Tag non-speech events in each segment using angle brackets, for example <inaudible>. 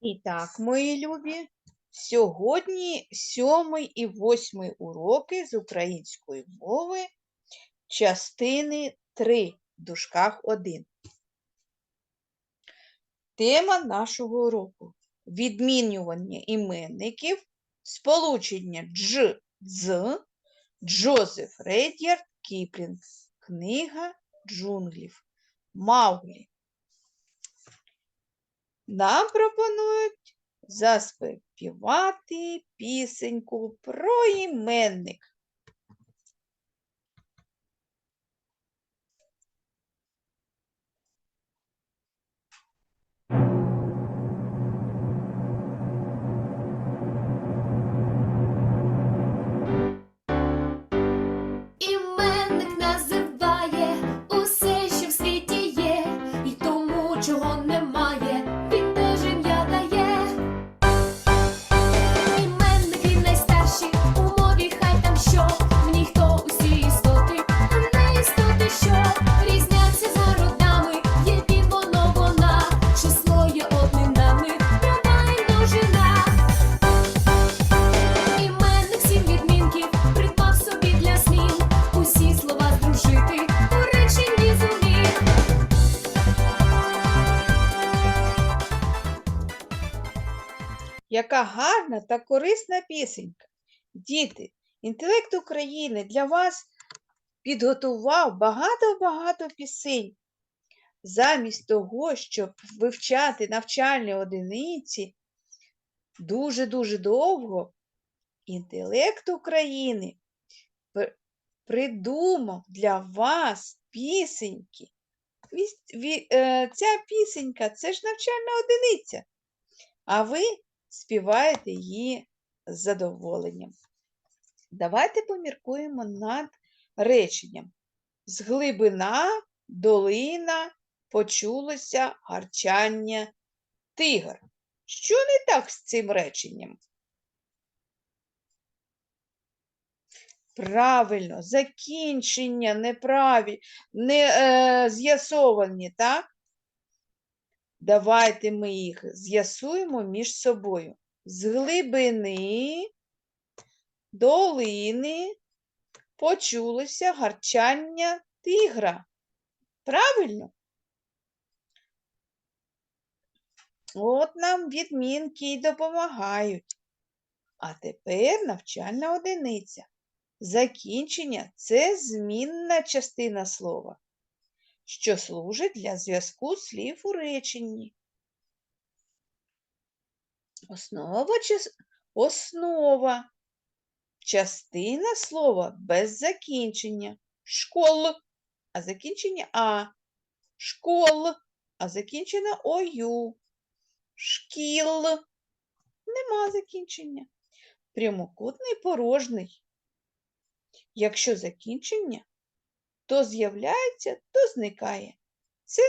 І так, мої любі, сьогодні сьомий і восьмий уроки з української мови частини 3 в дужках 1. Тема нашого уроку відмінювання іменників, сполучення дж, дз, Джозеф Редьярд Кіплінг, книга джунглів, Мауглі. Нам пропонують заспівати пісеньку про іменник. Яка гарна та корисна пісенька. Діти, інтелект України для вас підготував багато-багато пісень. Замість того, щоб вивчати навчальні одиниці дуже-дуже довго, інтелект України придумав для вас пісеньки. Е, Ця пісенька це ж навчальна одиниця, а ви співаєте її з задоволенням. Давайте поміркуємо над реченням. З глибина, долина почулося гарчання тигр. Що не так з цим реченням? Правильно, закінчення неправі, не е, з'ясовані, так? Давайте ми їх з'ясуємо між собою. З глибини долини почулося гарчання тигра. Правильно? От нам відмінки й допомагають. А тепер навчальна одиниця. Закінчення це змінна частина слова що служить для зв'язку слів у реченні. Основа, чис- основа частина слова без закінчення. Школ, а закінчення А. Школ, а закінчення ою. Шкіл. Нема закінчення. Прямокутний порожний. Якщо закінчення то з'являється, то зникає. Це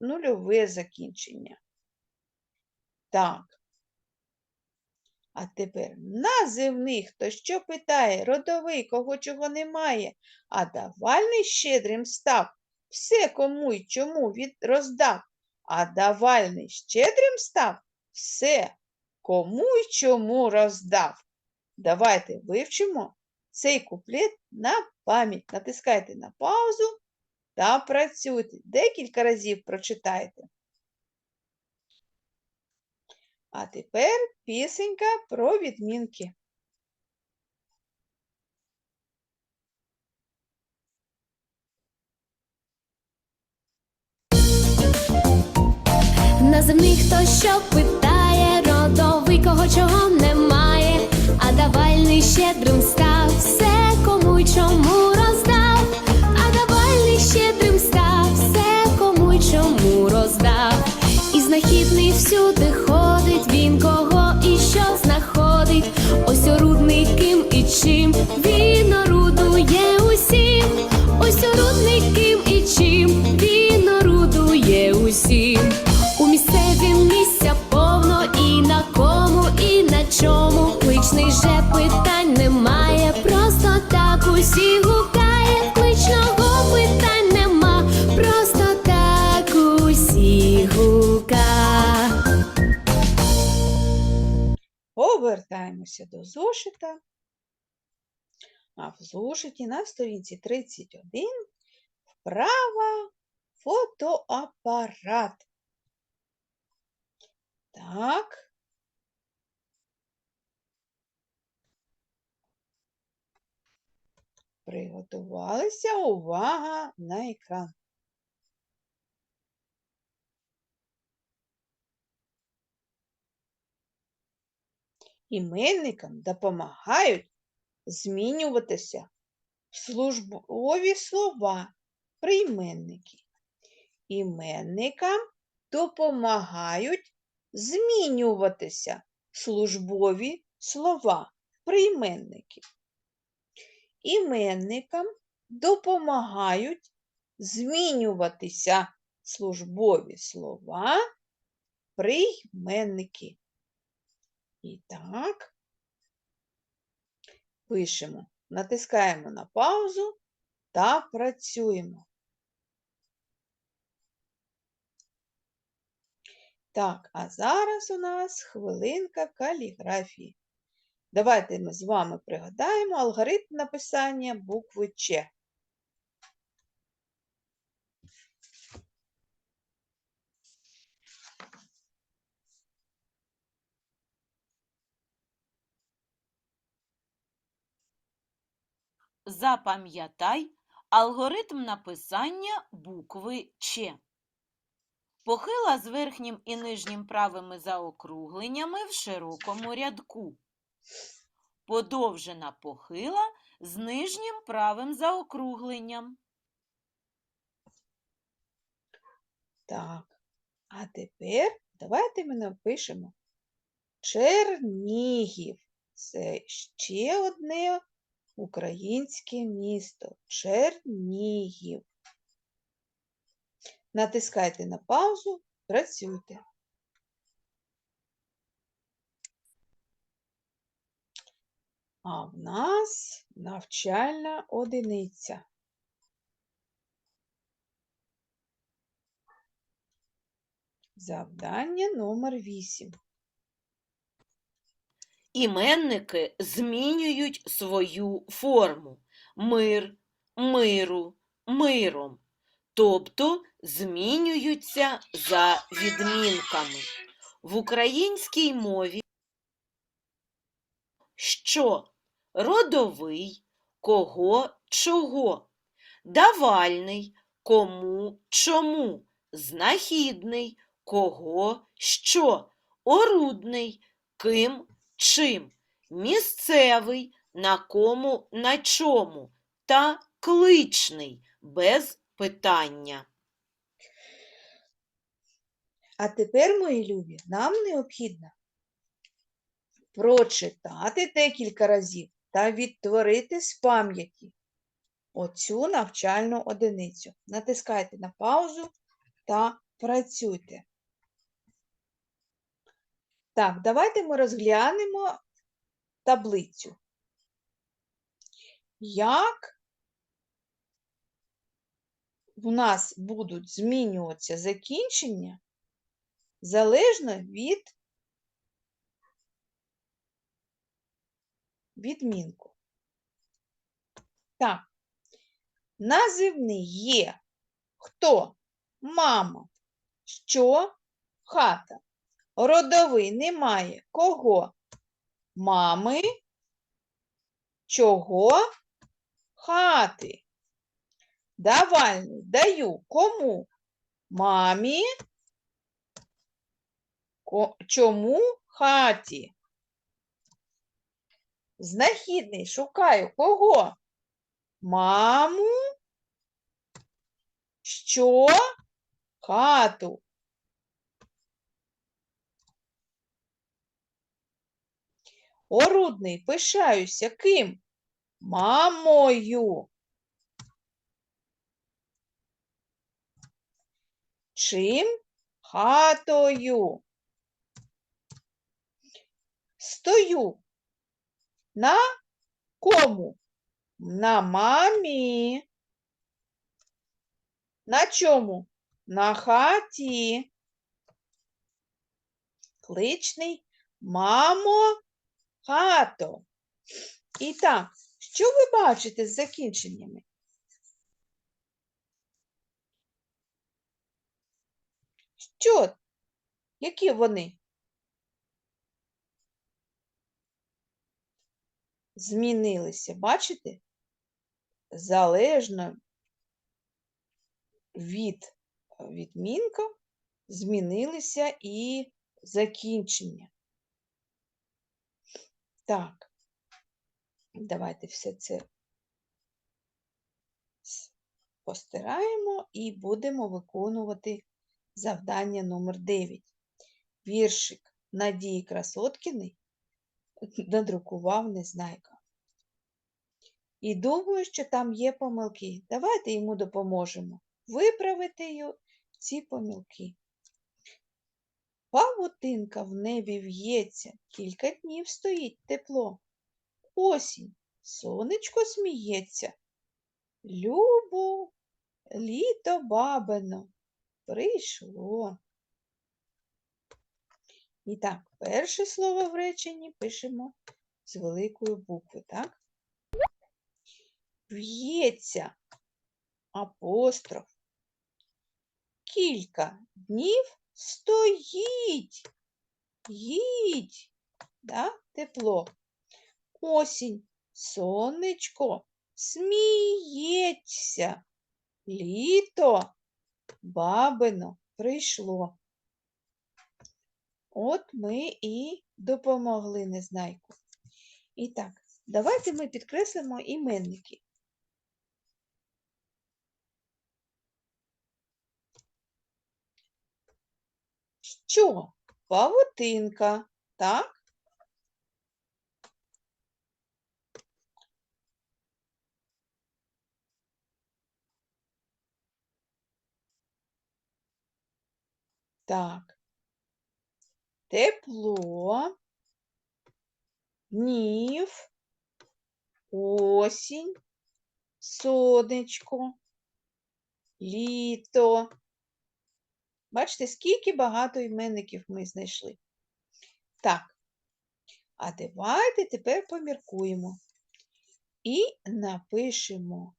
нульове закінчення. Так. А тепер називний, хто що питає, родовий, кого чого немає, а давальний щедрим став, все кому й чому від роздав, а давальний щедрим став, все кому й чому роздав. Давайте вивчимо цей куплет на пам'ять. Натискайте на паузу та працюйте. Декілька разів прочитайте. А тепер пісенька про відмінки. Називний хто що питає, родовий кого чого немає, а давальний щедрим став, все кому й чому І всюди ходить, він кого і що знаходить, ось орудний ким і чим? Він орудує усім, ось орудний повертаємося до зошита. А в зошиті на сторінці 31 вправа фотоапарат. Так. Приготувалися. Увага на екран. Іменникам допомагають змінюватися в службові слова, прийменники. Іменникам допомагають змінюватися службові слова, прийменники. Іменникам допомагають змінюватися службові слова, прийменники. І так, пишемо, натискаємо на паузу та працюємо. Так, а зараз у нас хвилинка каліграфії. Давайте ми з вами пригадаємо алгоритм написання букви Ч. Запам'ятай алгоритм написання букви Ч. Похила з верхнім і нижнім правими заокругленнями в широкому рядку. Подовжена похила з нижнім правим заокругленням. Так, а тепер давайте ми напишемо Чернігів. Це ще одне українське місто. Чернігів. Натискайте на паузу, працюйте. А в нас навчальна одиниця. Завдання номер 8. Іменники змінюють свою форму мир, миру, миром, тобто змінюються за відмінками. В українській мові що? Родовий, кого, чого, давальний, кому, чому, знахідний, кого, що, орудний, ким, чим, місцевий, на кому, на чому, та кличний, без питання. А тепер, мої любі, нам необхідно прочитати декілька разів та відтворити з пам'яті оцю навчальну одиницю. Натискайте на паузу та працюйте. Так, давайте ми розглянемо таблицю. Як в нас будуть змінюватися закінчення залежно від відмінку. Так, називний є хто? Мама. Що? Хата. Родовий немає. Кого? Мами. Чого? Хати. Давальний даю кому? Мамі. Чому хаті? Знахідний шукаю кого? Маму. Що? Хату. Орудний пишаюся ким? Мамою. Чим? Хатою. Стою. На кому? На мамі. На чому? На хаті. Кличний. Мамо, хато. І так, що ви бачите з закінченнями? Що? Які вони? Змінилися, бачите? Залежно від відмінка змінилися і закінчення. Так, давайте все це постираємо і будемо виконувати завдання номер 9. Віршик Надії Красоткіної надрукував Незнайка. І думаю, що там є помилки. Давайте йому допоможемо виправити ці помилки. Павутинка в небі в'ється, кілька днів стоїть тепло. Осінь, сонечко сміється. Любо, літо бабино, прийшло. І так, перше слово в реченні пишемо з великої букви, так? В'ється апостроф. Кілька днів стоїть. Їдь, да? тепло. Осінь, сонечко, сміється. Літо, бабино, прийшло. От ми і допомогли Незнайку. І так, давайте ми підкреслимо іменники. Що? Павутинка, так? Так. Тепло, днів, осінь, сонечко, літо. Бачите, скільки багато іменників ми знайшли. Так, а давайте тепер поміркуємо і напишемо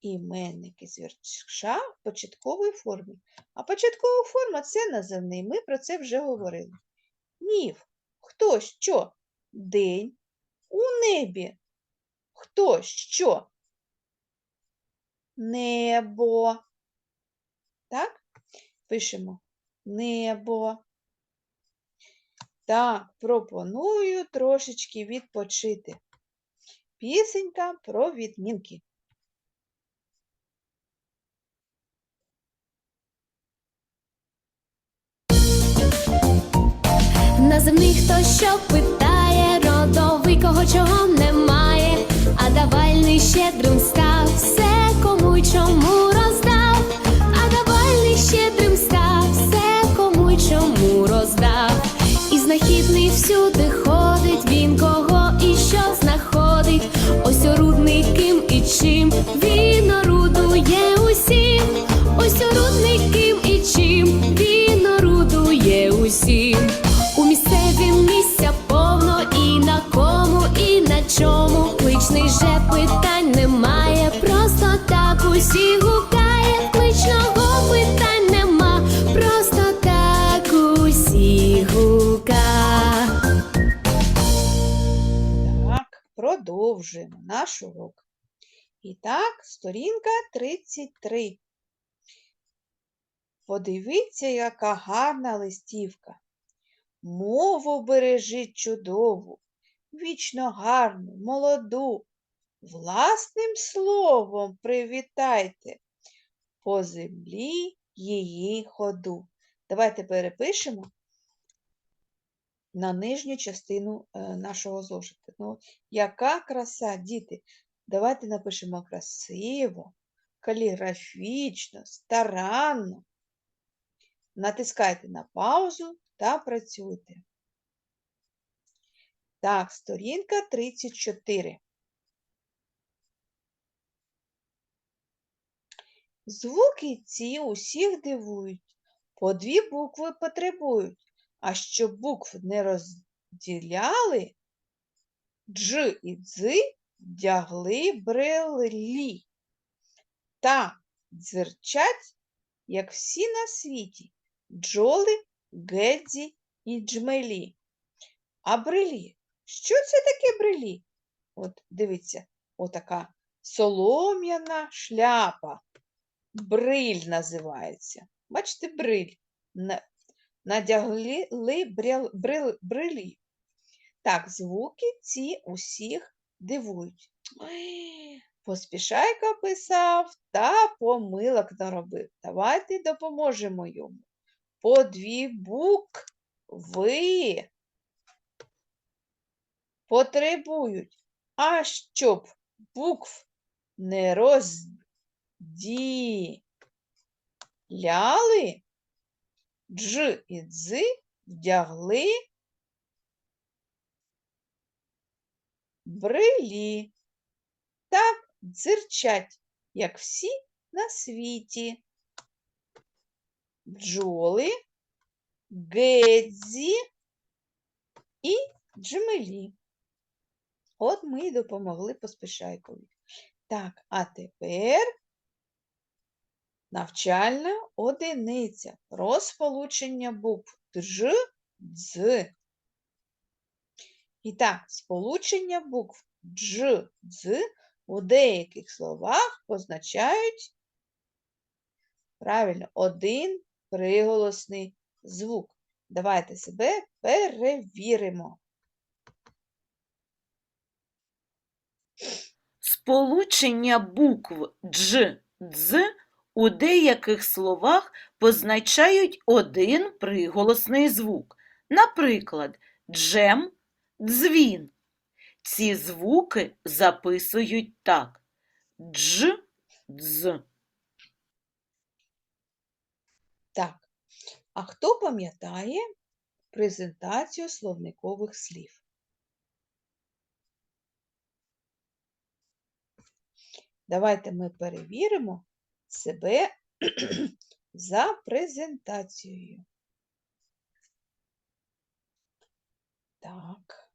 іменники з вірша в початковій формі. А початкова форма це називний. Ми про це вже говорили. Нів. Хто що? День у небі. Хто що? Небо. Так? Пишемо небо. Так, пропоную трошечки відпочити. Пісенька про відмінки. На землі хто що питає, родовий кого чого немає, а давальний щедрим став, все кому й чому І всюди ходить, він кого і що знаходить, ось орудний ким і чим? Він орудує усім, ось орудний ким і чим? Він орудує усім. У місцевім місця повно і на кому, і на чому. Кличний же питань немає, просто так усі продовжуємо наш урок. І так, сторінка 33. Подивіться, яка гарна листівка. Мову бережіть чудову, вічно гарну, молоду. Власним словом привітайте по землі її ходу. Давайте перепишемо на нижню частину е, нашого зошита. Ну, яка краса, діти! Давайте напишемо красиво, каліграфічно, старанно. Натискайте на паузу та працюйте. Так, сторінка 34. Звуки ці усіх дивують, по дві букви потребують, а щоб букв не розділяли, дж і дзи вдягли брелі та дзирчать, як всі на світі, бджоли, гедзі і джмелі. А брелі? Що це таке брелі? От дивіться, отака солом'яна шляпа. Бриль називається. Бачите, бриль. На- Надягли брял- брил- брилі. Так, звуки ці усіх дивують. Ой, Поспішайка писав та помилок наробив. Давайте допоможемо йому. По дві букви потребують. А щоб букв не розділяли, дж і дзи вдягли брилі. Так дзирчать, як всі на світі. Бджоли, гедзі і джмелі. От ми й допомогли поспішайкові. Так, а тепер навчальна одиниця. Розполучення букв дж, дз. І так, сполучення букв дж, дз у деяких словах позначають правильно один приголосний звук. Давайте себе перевіримо. Сполучення букв дж, дз у деяких словах позначають один приголосний звук. Наприклад, джем, дзвін. Ці звуки записують так: дж, дз. Так, а хто пам'ятає презентацію словникових слів? Давайте ми перевіримо себе <clears throat> за презентацією. Так.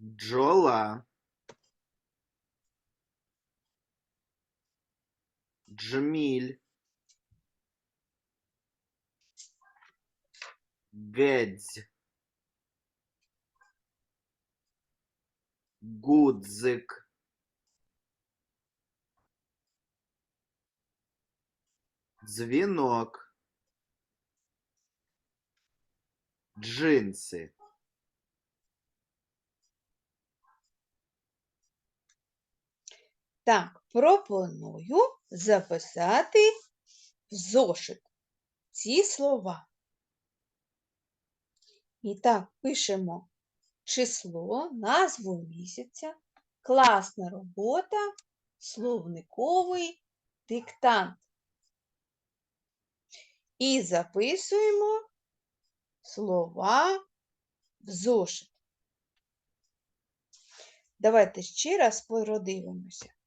бджола Джмиль. Гэдзь. Гудзик. Звенок. Джинсы. Так, пропоную записати в зошит ці слова. І так, пишемо число, назву місяця, класна робота, словниковий диктант. І записуємо слова в зошит. Давайте ще раз подивимося.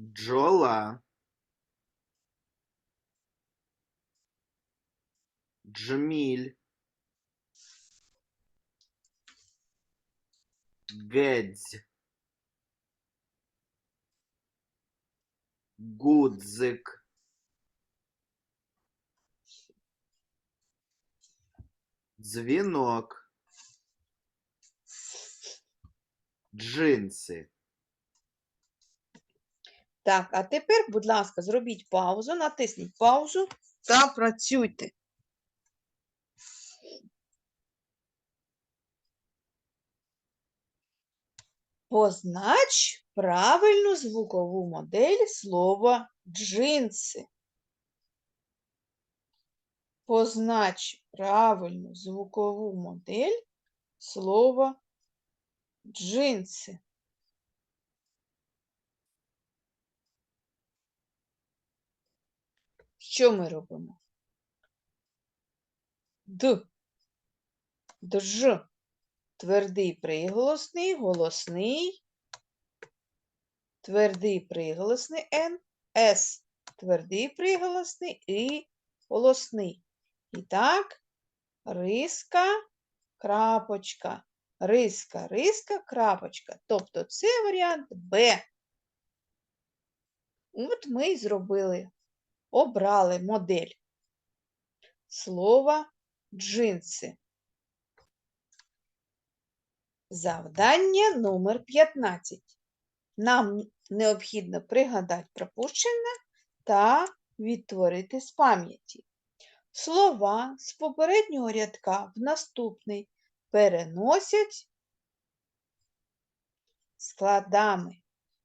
джола. Джмиль. Гэдзь Гудзик Звенок. Джинсы. Так, а тепер, будь ласка, зробіть паузу, натисніть паузу та працюйте. Познач правильну звукову модель слова джинси. Познач правильну звукову модель слова джинси. Що ми робимо? Д. Дж. Твердий приголосний, голосний. Твердий приголосний Н. С. Твердий приголосний і голосний. І так, риска, крапочка. Риска, риска, крапочка. Тобто це варіант Б. От ми й зробили, обрали модель слова джинси. Завдання номер 15. Нам необхідно пригадати пропущене та відтворити з пам'яті. Слова з попереднього рядка в наступний переносять складами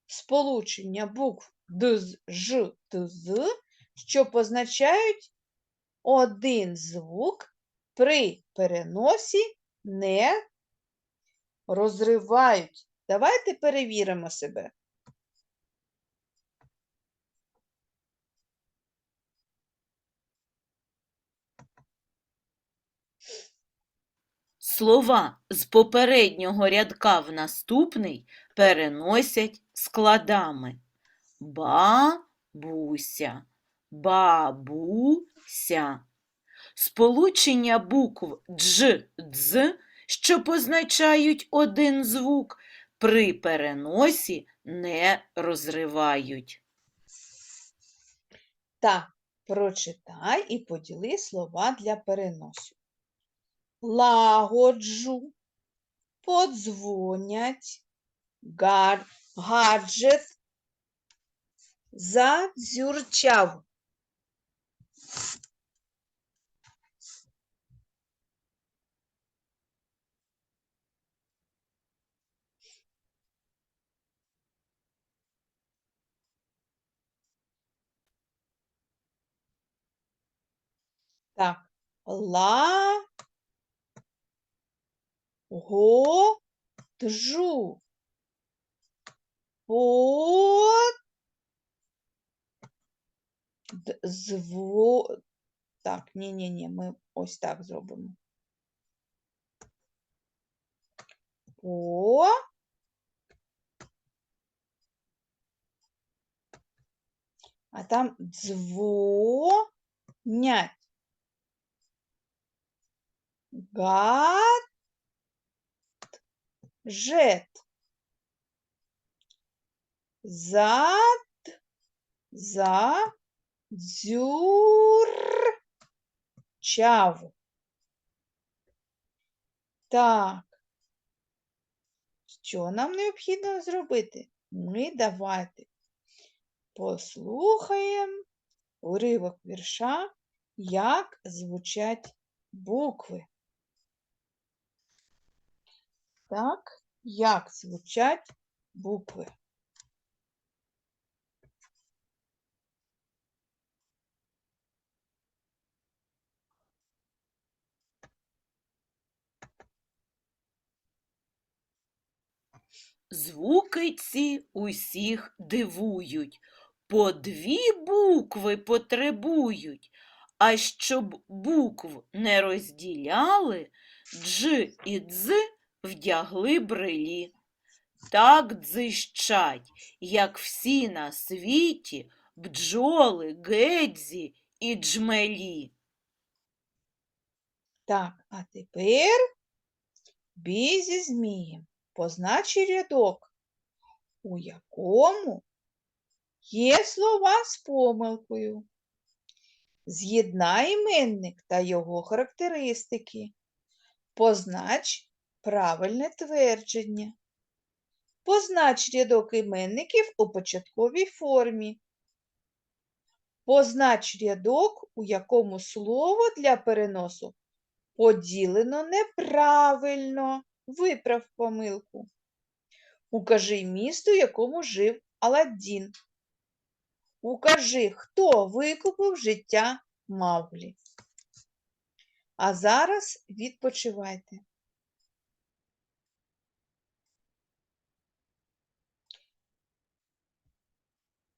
сполучення букв Д, З, Ж, Т, З, що позначають один звук при переносі не розривають. Давайте перевіримо себе. Слова з попереднього рядка в наступний переносять складами. Бабуся, бабуся. Сполучення букв дж, дз, що позначають один звук, при переносі не розривають. Так, прочитай і поділи слова для переносу. Лагоджу, подзвонять, гар, гаджет, задзюрчав. Так, ла, го, джу. Д- зво. Так, ні-ні-ні, ми ось так зробимо. По. А там дзвонять. Гад. Жет. Зад. За. Дзюр. Чав. Так. Що нам необхідно зробити? Ми давайте послухаємо уривок вірша, як звучать букви. Так, як звучать букви. Звуки ці усіх дивують, по дві букви потребують, а щоб букв не розділяли, дж і дз вдягли брелі. Так дзищать, як всі на світі, бджоли, гедзі і джмелі. Так, а тепер бій зі змієм. Позначи рядок, у якому є слова з помилкою. З'єднай іменник та його характеристики. Познач правильне твердження. Познач рядок іменників у початковій формі. Познач рядок, у якому слово для переносу поділено неправильно. Виправ помилку. Укажи місто, в якому жив Аладдін. Укажи, хто викупив життя Мавлі. А зараз відпочивайте.